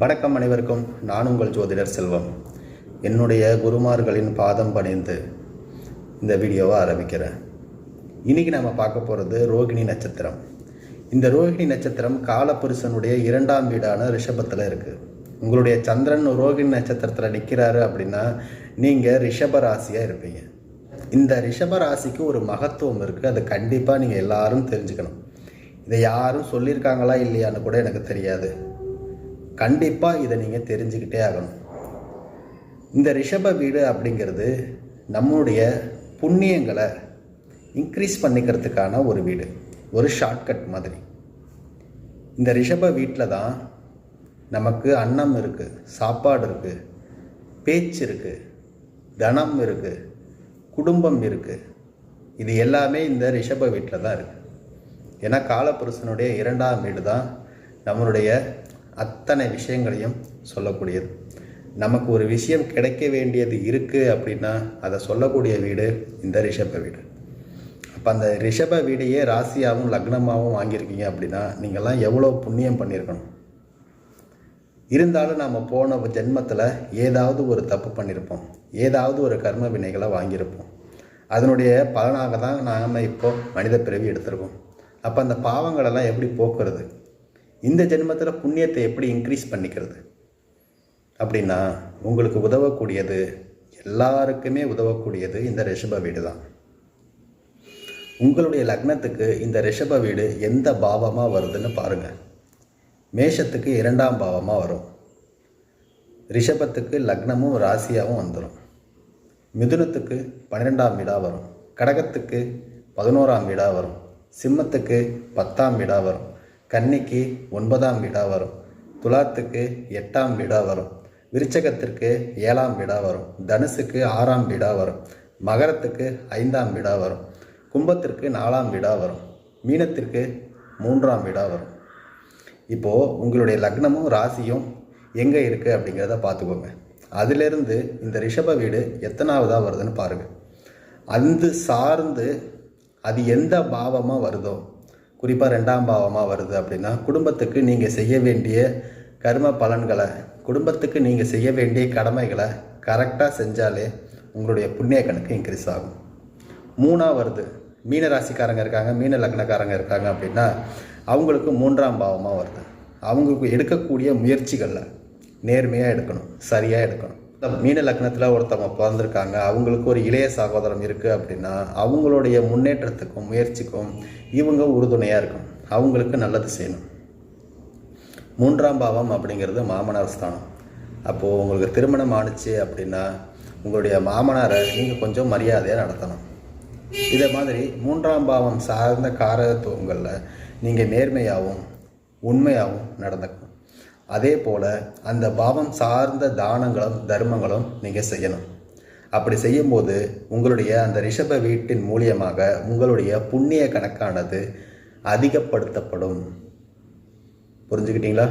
வணக்கம் அனைவருக்கும். நான் உங்கள் ஜோதிடர் செல்வம். என்னுடைய குருமார்களின் பாதம் பணிந்து இந்த வீடியோவை ஆரம்பிக்கிறேன். இன்னைக்கு நம்ம பார்க்க போகிறது ரோகிணி நட்சத்திரம். இந்த ரோகிணி நட்சத்திரம் காலபுருஷனுடைய இரண்டாம் வீடான ரிஷபத்தில் இருக்குது உங்களுடைய சந்திரன் ரோகிணி நட்சத்திரத்தில் நிற்கிறாரு அப்படின்னா நீங்கள் ரிஷப ராசியாக இருப்பீங்க. இந்த ரிஷப ராசிக்கு ஒரு மகத்துவம் இருக்குது அது கண்டிப்பாக நீங்கள் எல்லாரும் தெரிஞ்சுக்கணும். இதை யாரும் சொல்லியிருக்காங்களா இல்லையான்னு கூட எனக்கு தெரியாது. கண்டிப்பாக இதை நீங்கள் தெரிஞ்சுக்கிட்டே ஆகணும். இந்த ரிஷப வீடு அப்படிங்கிறது நம்மளுடைய புண்ணியங்களை இன்க்ரீஸ் பண்ணிக்கிறதுக்கான ஒரு வீடு ஒரு ஷார்ட்கட் மாதிரி. இந்த ரிஷப வீட்டில் தான் நமக்கு அன்னம் இருக்குது சாப்பாடு இருக்குது பேச்சு இருக்குது தனம் இருக்குது குடும்பம் இருக்குது இது எல்லாமே இந்த ரிஷப வீட்டில் தான் இருக்குது ஏன்னா காலபுருஷனுடைய இரண்டாம் வீடு தான் நம்மளுடைய அத்தனை விஷயங்களையும் சொல்லக்கூடியது. நமக்கு ஒரு விஷயம் கிடைக்க வேண்டியது இருக்குது அப்படின்னா அதை சொல்லக்கூடிய வீடு இந்த ரிஷப வீடு. அப்போ அந்த ரிஷப வீடையே ராசியாகவும் லக்னமாகவும் வாங்கியிருக்கீங்க அப்படின்னா நீங்கள்லாம் எவ்வளோ புண்ணியம் பண்ணியிருக்கணும்? இருந்தாலும் நாம் போன ஜென்மத்தில் ஏதாவது ஒரு தப்பு பண்ணியிருப்போம். ஏதாவது ஒரு கர்ம வினைகளை வாங்கியிருப்போம். அதனுடைய பலனாக தான் நாம் இப்போ மனித பிறவி எடுத்திருக்கோம். அப்போ அந்த பாவங்களெல்லாம் எப்படி போக்குறது? இந்த ஜென்மத்தில் புண்ணியத்தை எப்படி இன்க்ரீஸ் பண்ணிக்கிறது? அப்படின்னா உங்களுக்கு உதவக்கூடியது எல்லாருக்குமே உதவக்கூடியது இந்த ரிஷப வீடு தான் உங்களுடைய லக்னத்துக்கு இந்த ரிஷப வீடு எந்த பாவமாக வருதுன்னு பாருங்கள் மேஷத்துக்கு இரண்டாம் பாவமாக வரும். ரிஷபத்துக்கு லக்னமும் ராசியாகவும் வந்துடும் மிதுனத்துக்கு பன்னிரெண்டாம் வீடாக வரும். கடகத்துக்கு பதினோராம் வீடாக வரும். சிம்மத்துக்கு பத்தாம் வீடாக வரும். கன்னிக்கு ஒன்பதாம் வீடாக வரும். துலாத்துக்கு எட்டாம் வீடாக வரும். விருச்சகத்திற்கு ஏழாம் வீடாக வரும். தனுசுக்கு ஆறாம் வீடாக வரும். மகரத்துக்கு ஐந்தாம் வீடாக வரும். கும்பத்திற்கு நாலாம் வீடாக வரும். மீனத்திற்கு மூன்றாம் வீடாக வரும். இப்போது உங்களுடைய லக்னமும் ராசியும் எங்கே இருக்குது அப்படிங்கிறத பார்த்துக்கோங்க. அதிலிருந்து இந்த ரிஷப வீடு எத்தனாவதாக வருதுன்னு பாருங்கள் அந்த சார்ந்து அது எந்த பாவமாக வருதோ குறிப்பாக ரெண்டாம் பாவமாக வருது அப்படின்னா குடும்பத்துக்கு நீங்கள் செய்ய வேண்டிய கர்ம பலன்களை குடும்பத்துக்கு நீங்கள் செய்ய வேண்டிய கடமைகளை கரெக்டாக செஞ்சாலே உங்களுடைய புண்ணிய கணக்கு இன்க்ரீஸ் ஆகும். மூணாக வருது. மீன ராசிக்காரங்க இருக்காங்க மீன லக்னக்காரங்க இருக்காங்க அப்படின்னா அவங்களுக்கு மூன்றாம் பாவமாக வருது. அவங்களுக்கு எடுக்கக்கூடிய முயற்சிகளில் நேர்மையாக எடுக்கணும் சரியாக எடுக்கணும். இந்த மீன லக்னத்தில் ஒருத்தவங்க பிறந்திருக்காங்க அவங்களுக்கு ஒரு இளைய சகோதரம் இருக்குது அப்படின்னா அவங்களுடைய முன்னேற்றத்துக்கும் முயற்சிக்கும் இவங்க உறுதுணையாக இருக்கும். அவங்களுக்கு நல்லது செய்யணும். மூன்றாம் பாவம் அப்படிங்கிறது மாமனார் ஸ்தானம். அப்போது உங்களுக்கு திருமணம் ஆணுச்சு அப்படின்னா உங்களுடைய மாமனாரை நீங்கள் கொஞ்சம் மரியாதையாக நடத்தணும். இதே மாதிரி மூன்றாம் பாவம் சார்ந்த காரகத்துவங்களில் நீங்கள் நேர்மையாகவும் உண்மையாகவும் நடந்துக்கணும். அதே போல் அந்த பாவம் சார்ந்த தானங்களும் தர்மங்களும் நீங்கள் செய்யணும். அப்படி செய்யும்போது உங்களுடைய அந்த ரிஷப வீட்டின் மூலியமாக உங்களுடைய புண்ணிய கணக்கானது அதிகப்படுத்தப்படும். புரிஞ்சுக்கிட்டீங்களா?